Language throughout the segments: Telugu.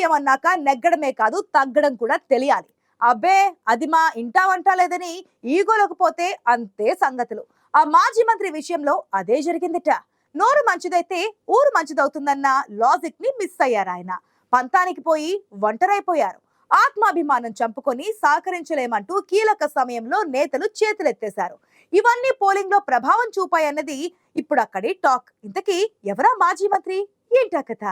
రాజకీయం అన్నాక నెగ్గడమే కాదు తగ్గడం కూడా తెలియాలి. అబ్బే అది మా ఇంటా వంట లేదని ఈగోలకు పోతే అంతే సంగతులు. ఆ మాజీ మంత్రి విషయంలో అదే జరిగిందిట. నోరు మంచిదైతే ఊరు మంచిదవుతుందన్న లాజిక్ని మిస్ అయ్యారు ఆయన. పంతానికి పోయి ఒంటరైపోయారు. ఆత్మాభిమానం చంపుకొని సహకరించలేమంటూ కీలక సమయంలో నేతలు చేతులెత్తేశారు. ఇవన్నీ పోలింగ్లో ప్రభావం చూపాయన్నది ఇప్పుడు అక్కడి టాక్. ఇంతకీ ఎవరా మాజీ మంత్రి? ఏంటా కథ?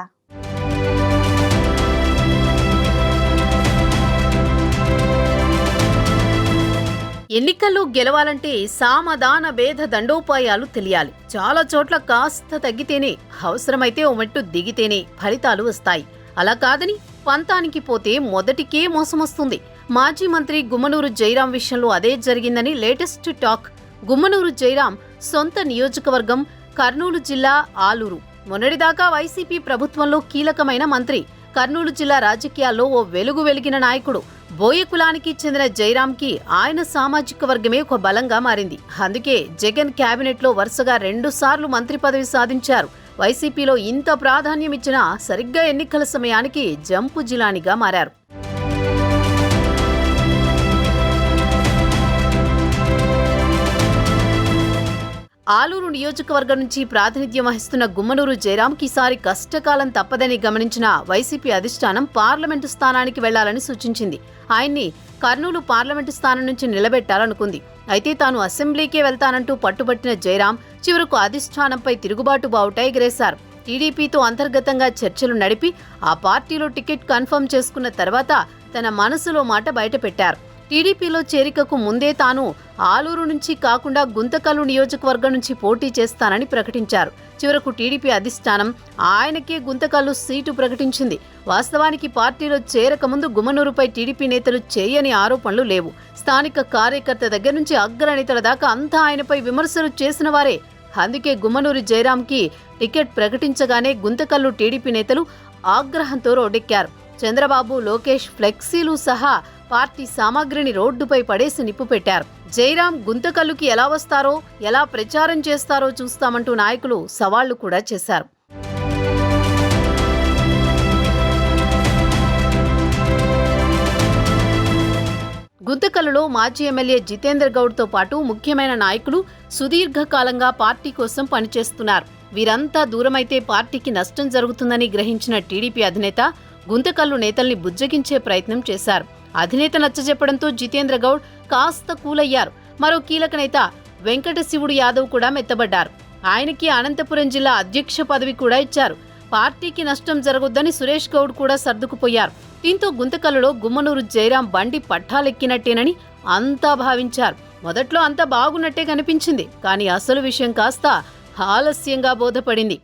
ఎన్నికల్లో గెలవాలంటే సామధాన భేద దండోపాయాలు తెలియాలి. చాలా చోట్ల కాస్త తగ్గితేనే అవసరమైతే ఓ మెట్టు దిగితేనే ఫలితాలు వస్తాయి. అలా కాదని పంతానికి పోతే మొదటికే మోసం వస్తుంది. మాజీ మంత్రి గుమ్మనూరు జైరాం విషయంలో అదే జరిగిందని లేటెస్ట్ టాక్. గుమ్మనూరు జైరాం సొంత నియోజకవర్గం కర్నూలు జిల్లా ఆలూరు. మొన్నటిదాకా వైసీపీ ప్రభుత్వంలో కీలకమైన మంత్రి. కర్నూలు జిల్లా రాజకీయాల్లో ఓ వెలుగు వెలిగిన నాయకుడు. బోయ కులానికి చెందిన జైరాంకి ఆయన సామాజిక వర్గమే ఒక బలంగా మారింది. అందుకే జగన్ క్యాబినెట్లో వరుసగా రెండు సార్లు మంత్రి పదవి సాధించారు. వైసీపీలో ఇంత ప్రాధాన్యం ఇచ్చినా సరిగ్గా ఎన్నికల సమయానికి జంపు జిలానిగా మారారు. ఆలూరు నియోజకవర్గం నుంచి ప్రాతినిధ్యం వహిస్తున్న గుమ్మనూరు జయరాంకి ఈసారి కష్టకాలం తప్పదని గమనించిన వైసీపీ అధిష్టానం పార్లమెంటు స్థానానికి వెళ్ళాలని సూచించింది. ఆయన్ని కర్నూలు పార్లమెంటు స్థానం నుంచి నిలబెట్టాలనుకుంది. అయితే తాను అసెంబ్లీకే వెళ్తానంటూ పట్టుబట్టిన జయరాం చివరకు అధిష్టానంపై తిరుగుబాటు బావుట ఎగిరేశారు. టీడీపీతో అంతర్గతంగా చర్చలు నడిపి ఆ పార్టీలో టికెట్ కన్ఫర్మ్ చేసుకున్న తర్వాత తన మనసులో మాట బయటపెట్టారు. టీడీపీలో చేరికకు ముందే తాను ఆలూరు నుంచి కాకుండా గుంతకల్లు నియోజకవర్గం నుంచి పోటీ చేస్తానని ప్రకటించారు. చివరకు టీడీపీ అధిష్టానం ఆయనకే గుంతకల్లు సీటు ప్రకటించింది. వాస్తవానికి పార్టీలో చేరకముందు గుమ్మనూరుపై టీడీపీ నేతలు చేయని ఆరోపణలు లేవు. స్థానిక కార్యకర్త దగ్గర నుంచి అగ్రనేతల దాకా అంతా ఆయనపై విమర్శలు చేసిన వారే. అందుకే గుమ్మనూరు జయరాంకి టికెట్ ప్రకటించగానే గుంతకల్లు టీడీపీ నేతలు ఆగ్రహంతో రోడ్డెక్కారు. చంద్రబాబు లోకేష్ ఫ్లెక్సీలు సహా పార్టీ సామాగ్రిని రోడ్డుపై పడేసి నిప్పు పెట్టారు. జైరాం గుంతకల్లుకి ఎలా వస్తారో ఎలా ప్రచారం చేస్తారో చూస్తామంటూ నాయకులు సవాళ్ళు కూడా చేశారు. గుంతకల్లులో మాజీ ఎమ్మెల్యే జితేందర్ గౌడ్తో పాటు ముఖ్యమైన నాయకులు సుదీర్ఘకాలంగా పార్టీ కోసం పనిచేస్తున్నారు. వీరంతా దూరమైతే పార్టీకి నష్టం జరుగుతుందని గ్రహించిన టీడీపీ అధినేత గుంతకల్లు నేతల్ని బుజ్జగించే ప్రయత్నం చేశారు. అధినేత నచ్చజెప్పడంతో జితేంద్ర గౌడ్ కాస్త కూలయ్యారు. మరో కీలక నేత వెంకట శివుడు యాదవ్ కూడా మెత్తబడ్డారు. ఆయనకి అనంతపురం జిల్లా అధ్యక్ష పదవి కూడా ఇచ్చారు. పార్టీకి నష్టం జరగొద్దని సురేష్ గౌడ్ కూడా సర్దుకుపోయారు. దీంతో గుంతకలలో గుమ్మనూరు జయరాం బండి పట్టాలెక్కినట్టేనని అంతా భావించారు. మొదట్లో అంతా బాగున్నట్టే కనిపించింది. కానీ అసలు విషయం కాస్త ఆలస్యంగా బోధపడింది.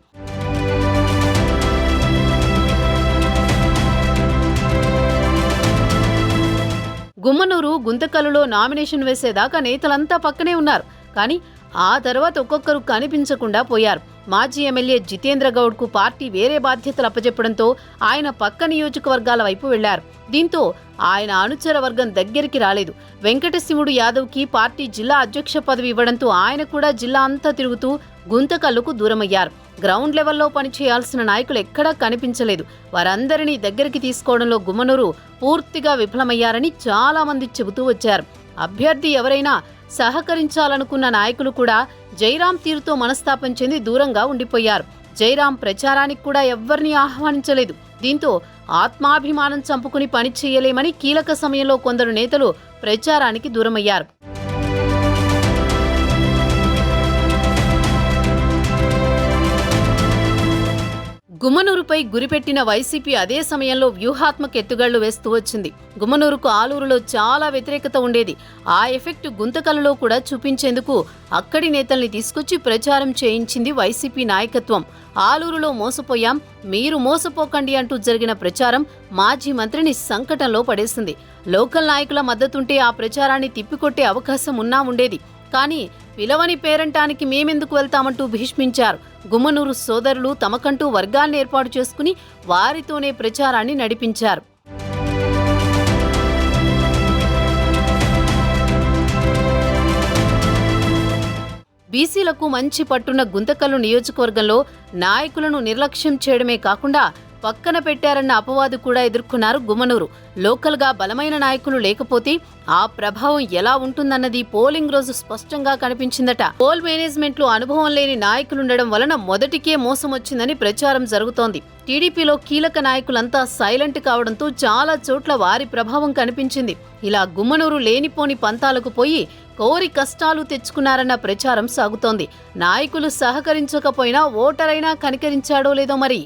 గుమ్మనూరు గుంతకల్లులో నామినేషన్ వేసేదాకా నేతలంతా పక్కనే ఉన్నారు. కానీ ఆ తర్వాత ఒక్కొక్కరు కనిపించకుండా పోయారు. మాజీ ఎమ్మెల్యే జితేంద్ర గౌడ్కు పార్టీ వేరే బాధ్యతలు అప్పచెప్పడంతో ఆయన పక్క నియోజకవర్గాల వైపు వెళ్ళారు. దీంతో ఆయన అనుచర వర్గం దగ్గరికి రాలేదు. వెంకటశివుడు యాదవ్కి పార్టీ జిల్లా అధ్యక్ష పదవి ఇవ్వడంతో ఆయన కూడా జిల్లా అంతా తిరుగుతూ గుంతకల్లుకు దూరమయ్యారు. గ్రౌండ్ లెవెల్లో పనిచేయాల్సిన నాయకులు ఎక్కడా కనిపించలేదు. వారందరినీ దగ్గరికి తీసుకోవడంలో గుమ్మనూరు పూర్తిగా విఫలమయ్యారని చాలామంది చెబుతూ వచ్చారు. అభ్యర్థి ఎవరైనా సహకరించాలనుకున్న నాయకులు కూడా జైరాం తీరుతో మనస్తాపం చెంది దూరంగా ఉండిపోయారు. జైరాం ప్రచారానికి కూడా ఎవ్వరినీ ఆహ్వానించలేదు. దీంతో ఆత్మాభిమానం చంపుకుని పని చేయలేమని కీలక సమయంలో కొందరు నేతలు ప్రచారానికి దూరమయ్యారు. గుమ్మనూరుపై గురిపెట్టిన వైసీపీ అదే సమయంలో వ్యూహాత్మక ఎత్తుగళ్ళు వేస్తూ వచ్చింది. గుమ్మనూరుకు ఆలూరులో చాలా వ్యతిరేకత ఉండేది. ఆ ఎఫెక్ట్ గుంతకలలో కూడా చూపించేందుకు అక్కడి నేతల్ని తీసుకొచ్చి ప్రచారం చేయించింది వైసీపీ నాయకత్వం. ఆలూరులో మోసపోయాం మీరు మోసపోకండి అంటూ జరిగిన ప్రచారం మాజీ మంత్రిని సంకటంలో పడేసింది. లోకల్ నాయకుల మద్దతుంటే ఆ ప్రచారాన్ని తిప్పికొట్టే అవకాశం ఉన్నా ఉండేది. కానీ పిలవని పేరంటానికి మేమెందుకు వెళ్తామంటూ భీష్మించారు. గుమ్మనూరు సోదరులు తమకంటూ వర్గాన్ని ఏర్పాటు చేసుకుని వారితోనే ప్రచారాన్ని నడిపించారు. బీసీలకు మంచి పట్టున్న గుంతకల్లు నియోజకవర్గంలో నాయకులను నిర్లక్ష్యం చేయడమే కాకుండా పక్కన పెట్టారన్న అపవాదు కూడా ఎదుర్కొన్నారు గుమ్మనూరు లోకల్గా బలమైన నాయకులు లేకపోతే ఆ ప్రభావం ఎలా ఉంటుందన్నది పోలింగ్ రోజు స్పష్టంగా కనిపించిందట. పోల్ మేనేజ్మెంట్లో అనుభవం లేని నాయకులుండడం వలన మొదటికే మోసం వచ్చిందని ప్రచారం జరుగుతోంది. టీడీపీలో కీలక నాయకులంతా సైలెంట్ కావడంతో చాలా చోట్ల వారి ప్రభావం కనిపించింది. ఇలా గుమ్మనూరు లేనిపోని పంతాలకు పోయి కోరి కష్టాలు తెచ్చుకున్నారన్న ప్రచారం సాగుతోంది. నాయకులు సహకరించకపోయినా ఓటరైనా కనికరించాడో లేదో మరి?